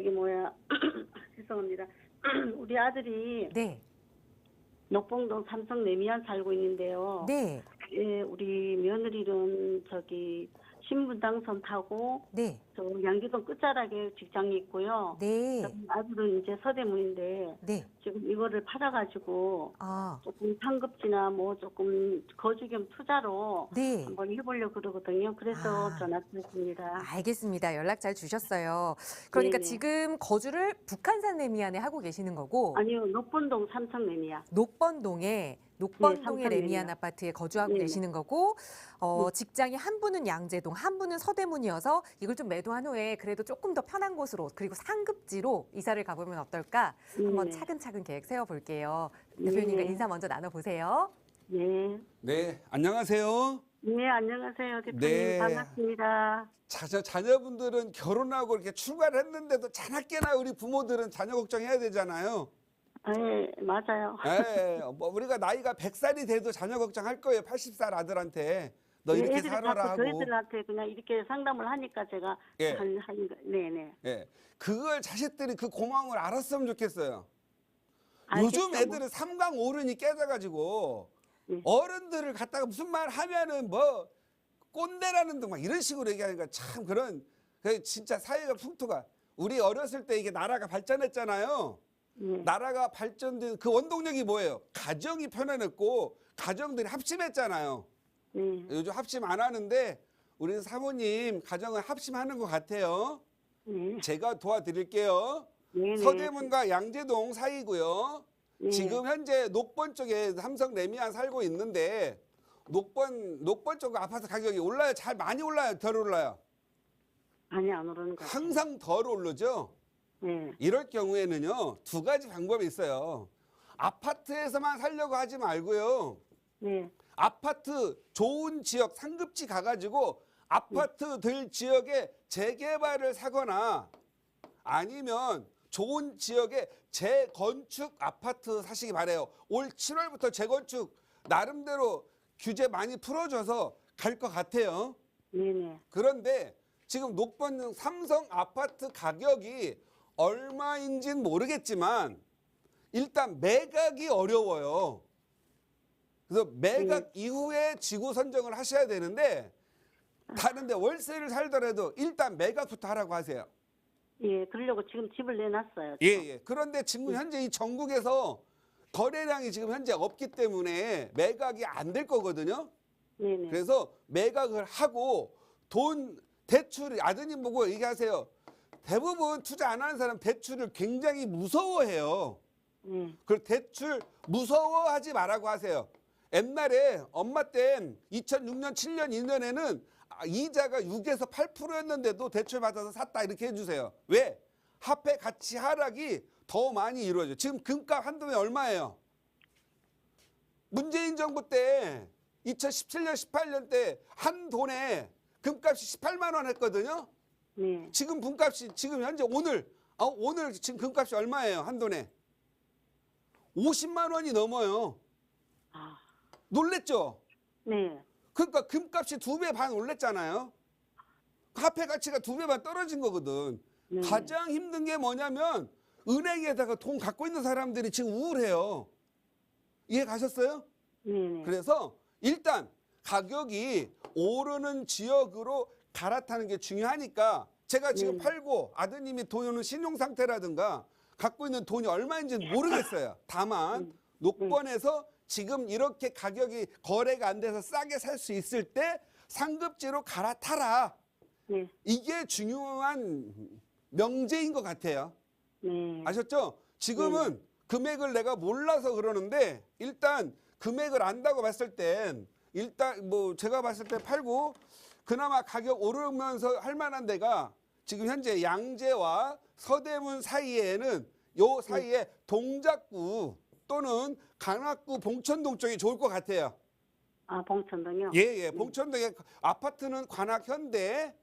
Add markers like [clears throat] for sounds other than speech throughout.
저기 뭐야 [clears throat] 죄송합니다. [clears throat] 우리 아들이 네. 녹봉동 삼성 내미안 살고 있는데요. 네. 예, 우리 며느리는 저기 신분 당선 타고 네. 저 양주동 끝자락에 직장이 있고요. 네. 아들은 이제 서대문인데 네. 지금 이거를 팔아가지고 아, 조금 상급지나 뭐 조금 거주 겸 투자로 네. 한번 해보려고 그러거든요. 그래서 아. 전화 드렸습니다. 알겠습니다. 연락 잘 주셨어요. 그러니까 네네. 지금 거주를 북한산 레미안에 하고 계시는 거고 아니요, 녹분동 삼성 매니아. 녹번동에 녹번동의 삼성 레미안 레미안. 아파트에 거주하고 네네. 계시는 거고 어, 네. 직장이 한 분은 양재동, 한 분은 서대문이어서 이걸 좀 매도 한 후에 그래도 조금 더 편한 곳으로 그리고 상급지로 이사를 가보면 어떨까 한번 네네. 차근차근 계획 세워 볼게요. 네. 대표님과 인사 먼저 나눠 보세요. 네. 네, 안녕하세요. 네, 안녕하세요. 대표님. 네. 반갑습니다. 자녀, 자녀분들은 결혼하고 이렇게 출가를 했는데도 자나깨나 우리 부모들은 자녀 걱정해야 되잖아요. 네, 맞아요. 예, 뭐 우리가 나이가 100살이 돼도 자녀 걱정할 거예요. 80살 아들한테. 너 이렇게 네, 애들이 살아라 자꾸 하고. 저희들한테 그냥 이렇게 상담을 하니까 제가 예. 한, 한, 네네. 예. 그걸 자식들이 그 고마움을 알았으면 좋겠어요. 요즘 뭐. 애들은 삼강 오른이 깨져가지고 네. 어른들을 갖다가 무슨 말 하면은 뭐 꼰대라는 등 막 이런 식으로 얘기하니까 참 그런 그 진짜 사회가 풍토가 우리 어렸을 때 이게 나라가 발전했잖아요. 네. 나라가 발전된 그 원동력이 뭐예요? 가정이 편안했고 가정들이 합심했잖아요. 네. 요즘 합심 안 하는데 우리 사모님 가정을 합심하는 것 같아요. 네. 제가 도와드릴게요. 네. 서대문과 양재동 사이고요. 네. 지금 현재 녹번 쪽에 삼성 레미안 살고 있는데 녹번 녹번 쪽 아파트 가격이 올라요. 잘 많이 올라요. 덜 올라요. 아니, 안 오르는 거 같아요. 항상 덜 오르죠. 네. 이럴 경우에는요 두 가지 방법이 있어요. 아파트에서만 살려고 하지 말고요. 네. 아파트 좋은 지역 상급지 가가지고 아파트들 지역에 재개발을 사거나 아니면 좋은 지역에 재건축 아파트 사시기 바래요. 올 7월부터 재건축 나름대로 규제 많이 풀어줘서 갈 것 같아요. 네네. 그런데 지금 녹번 삼성 아파트 가격이 얼마인지는 모르겠지만 일단 매각이 어려워요. 그래서 매각 이후에 지구 선정을 하셔야 되는데 다른데 월세를 살더라도 일단 매각부터 하라고 하세요. 예, 그러려고 지금 집을 내놨어요. 예, 예. 그런데 지금 현재 이 전국에서 거래량이 지금 현재 없기 때문에 매각이 안 될 거거든요. 네네. 그래서 매각을 하고 돈 대출이 아드님 보고 얘기하세요. 대부분 투자 안 하는 사람 대출을 굉장히 무서워해요. 네. 그 대출 무서워하지 말라고 하세요. 옛날에 엄마 땐 2006년, 7년, 2년에는 이자가 6에서 8%였는데도 대출 받아서 샀다 이렇게 해주세요. 왜? 화폐 가치 하락이 더 많이 이루어져. 지금 금값 한 돈에 얼마예요? 문재인 정부 때 2017년, 18년 때 한 돈에 금값이 18만 원 했거든요. 네. 지금 분값이 지금 현재 오늘 아, 오늘 지금 금값이 얼마예요? 한 돈에 50만 원이 넘어요. 아, 놀랬죠? 네. 그러니까 금값이 두 배 반 올랐잖아요. 화폐 가치가 두 배 반 떨어진 거거든. 네. 가장 힘든 게 뭐냐면 은행에다가 돈 갖고 있는 사람들이 지금 우울해요. 이해 가셨어요? 네네. 그래서 일단 가격이 오르는 지역으로 갈아타는 게 중요하니까 제가 지금 네. 팔고 아드님이 돈은 신용 상태라든가 갖고 있는 돈이 얼마인지는 모르겠어요. 다만 음. 녹번에서 지금 이렇게 가격이 거래가 안 돼서 싸게 살 수 있을 때 상급지로 갈아타라. 네. 이게 중요한 명제인 것 같아요. 네. 아셨죠? 지금은 금액을 내가 몰라서 그러는데 일단 금액을 안다고 봤을 땐 일단 뭐 제가 봤을 때 팔고 그나마 가격 오르면서 할 만한 데가 지금 현재 양재와 서대문 사이에는 요 사이에 동작구 또는 강락구 봉천동 쪽이 좋을 것 같아요. 아, 봉천동요? 예, 예. 봉천동에 아파트는 관악 현대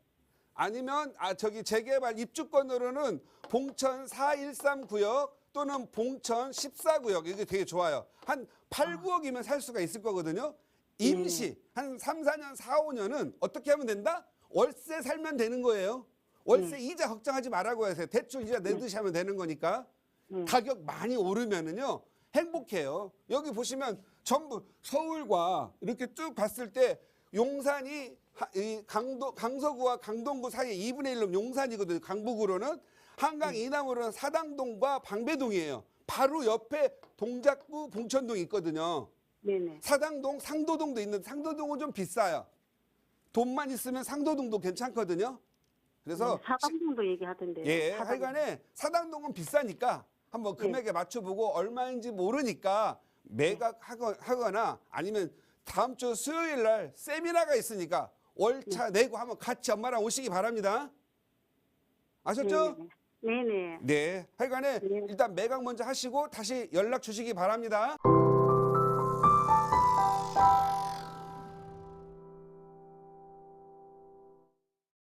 아니면 아 저기 재개발 입주권으로는 봉천 413 구역 또는 봉천 14 구역 이게 되게 좋아요. 한 8, 9억이면 살 수가 있을 거거든요. 임시 한 3, 4년, 4, 5년은 어떻게 하면 된다? 월세 살면 되는 거예요. 월세 이자 걱정하지 말라고 하세요. 대출 이자 내듯이 하면 되는 거니까. 네. 가격 많이 오르면은요 행복해요. 여기 보시면 전부 서울과 이렇게 쭉 봤을 때 용산이 강도 강서구와 강동구 사이에 2분의 1로 용산이거든요. 강북으로는 한강 이남으로는 사당동과 방배동이에요. 바로 옆에 동작구 봉천동이 있거든요. 네네. 사당동, 상도동도 있는데 상도동은 좀 비싸요. 돈만 있으면 상도동도 괜찮거든요. 그래서 네, 사당동도 얘기하던데. 예, 사당. 하여간에 사당동은 비싸니까 한번 예. 금액에 맞춰보고 얼마인지 모르니까 매각하거나 아니면 다음 주 수요일 날 세미나가 있으니까 월차 예. 내고 한번 같이 엄마랑 오시기 바랍니다. 아셨죠? 네네. 네. 하여간에 네. 일단 매각 먼저 하시고 다시 연락 주시기 바랍니다.